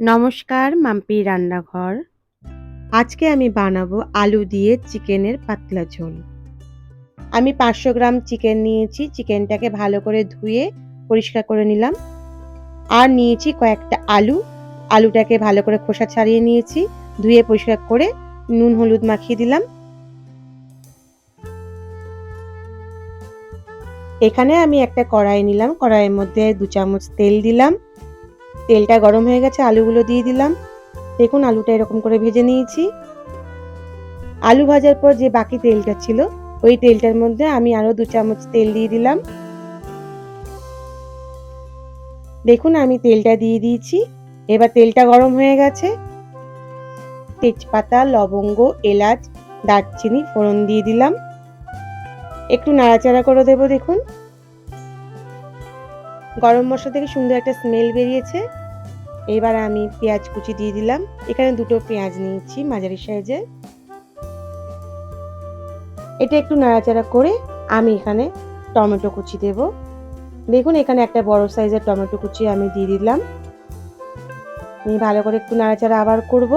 নমস্কার, মাম্পি রান্নাঘর। আজকে আমি বানাবো আলু দিয়ে চিকেনের পাতলা ঝোল। আমি পাঁচশো গ্রাম চিকেন নিয়েছি, চিকেনটাকে ভালো করে ধুয়ে পরিষ্কার করে নিলাম। আর নিয়েছি কয়েকটা আলু। আলুটাকে ভালো করে খোসা ছাড়িয়ে নিয়েছি, ধুয়ে পরিষ্কার করে নুন, হলুদ মাখিয়ে দিলাম। এখানে আমি একটা কড়াই নিলাম, কড়াইয়ের মধ্যে দু চামচ তেল দিলাম। তেলটা গরম হয়ে গেছে, আলুগুলো দিয়ে দিলাম। দেখুন, আলুটা এরকম করে ভেজে নিয়েছি। আলু ভাজার পর যে বাকি তেলটা ছিল, ওই তেলটার মধ্যে আমি আরও দু চামচ তেল দিয়ে দিলাম। দেখুন, আমি তেলটা দিয়ে দিয়েছি। এবার তেলটা গরম হয়ে গেছে। তেজপাতা, লবঙ্গ, এলাচ, দারচিনি, ফোড়ন দিয়ে দিলাম। একটু নাড়াচাড়া করে দেবো, দেখুন। গরম মশলা থেকে সুন্দর একটা স্মেল বেরিয়েছে। এবার আমি পেঁয়াজ কুচি দিয়ে দিলাম। এখানে দুটো পেঁয়াজ নিয়েছি মাঝারি সাইজে এটা একটু নাড়াচাড়া করে আমি এখানে টমেটো কুচি দেব। দেখুন, এখানে একটা বড় সাইজের টমেটো কুচি আমি দিয়ে দিলাম। আমি ভালো করে একটু নাড়াচাড়া আবার করব।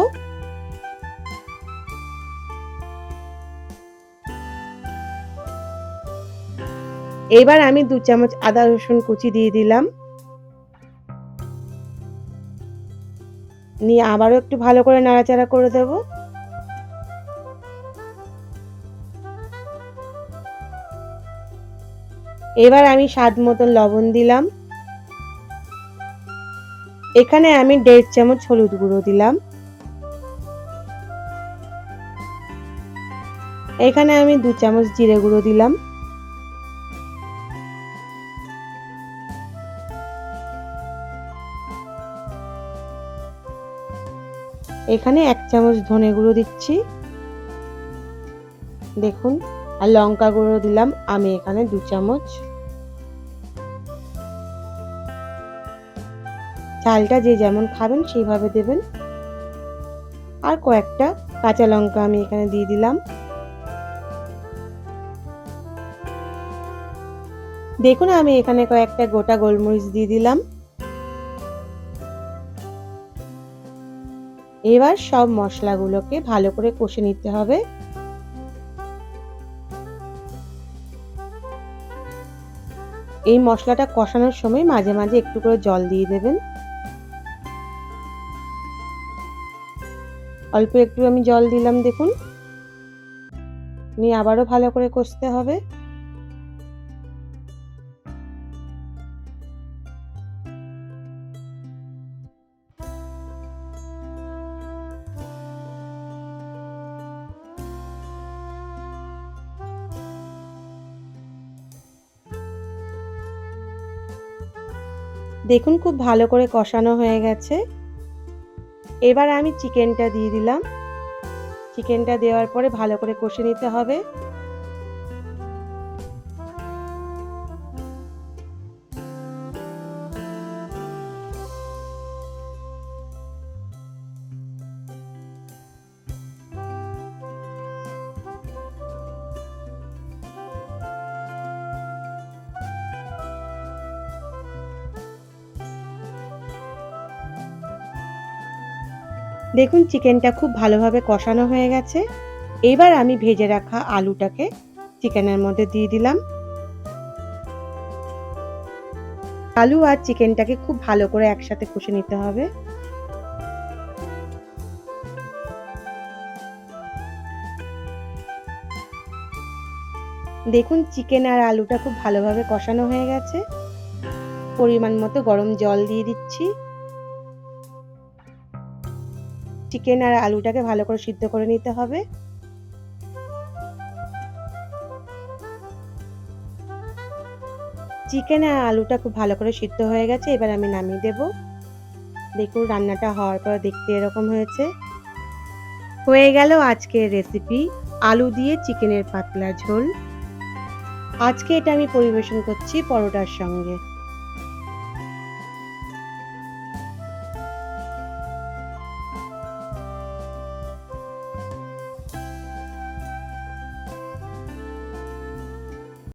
এবার আমি দু চামচ আদা, রসুন কুচি দিয়ে দিলাম। নিয়ে আবারও একটু ভালো করে নাড়াচাড়া করে দেব। এবার আমি স্বাদ মতন লবণ দিলাম। এখানে আমি দেড় চামচ হলুদ গুঁড়ো দিলাম। এখানে আমি দু চামচ জিরে গুঁড়ো দিলাম। এখানে এক চামচ ধনে গুঁড়ো দিচ্ছি। দেখুন, আর লঙ্কা গুঁড়ো দিলাম, আমি এখানে দু চামচ। চালটা যে যেমন খাবেন, সেইভাবে দেবেন। আর কয়েকটা কাঁচা লঙ্কা আমি এখানে দিয়ে দিলাম। দেখুন, আমি এখানে কয়েকটা গোটা গোলমরিচ দিয়ে দিলাম। এবার সব মশলাগুলোকে ভালো করে কষে নিতে হবে। এই মশলাটা কষানোর সময় মাঝে মাঝে একটু করে জল দিয়ে দেবেন। অল্প একটু আমি জল দিলাম, দেখুন। নিয়ে আবারও ভালো করে কষতে হবে। দেখুন খুব ভালো করে কষানো হয়ে গেছে। এবার আমি চিকেনটা দিয়ে দিলাম। চিকেনটা দেওয়ার পরে ভালো করে কষে নিতে হবে। দেখুন, চিকেনটা খুব ভালোভাবে কষানো হয়ে গেছে। এবার আমি ভেজে রাখা আলুটাকে চিকেনের মধ্যে দিয়ে দিলাম। আলু আর চিকেনটাকে খুব ভালো করে একসাথে কষে নিতে হবে। দেখুন, চিকেন আর আলুটা খুব ভালোভাবে কষানো হয়ে গেছে। পরিমাণ মতো গরম জল দিয়ে দিচ্ছি। চিকেন আর আলুটাকে ভালো করে সিদ্ধ করে নিতে হবে। চিকেন আর আলুটা খুব ভালো করে সিদ্ধ হয়ে গেছে, এবার আমি নামিয়ে দেব। দেখুন, রান্নাটা হওয়ার পর দেখতে এরকম হয়েছে। হয়ে গেল আজকের রেসিপি আলু দিয়ে চিকেনের পাতলা ঝোল। আজকে এটা আমি পরিবেশন করছি পরোটার সঙ্গে।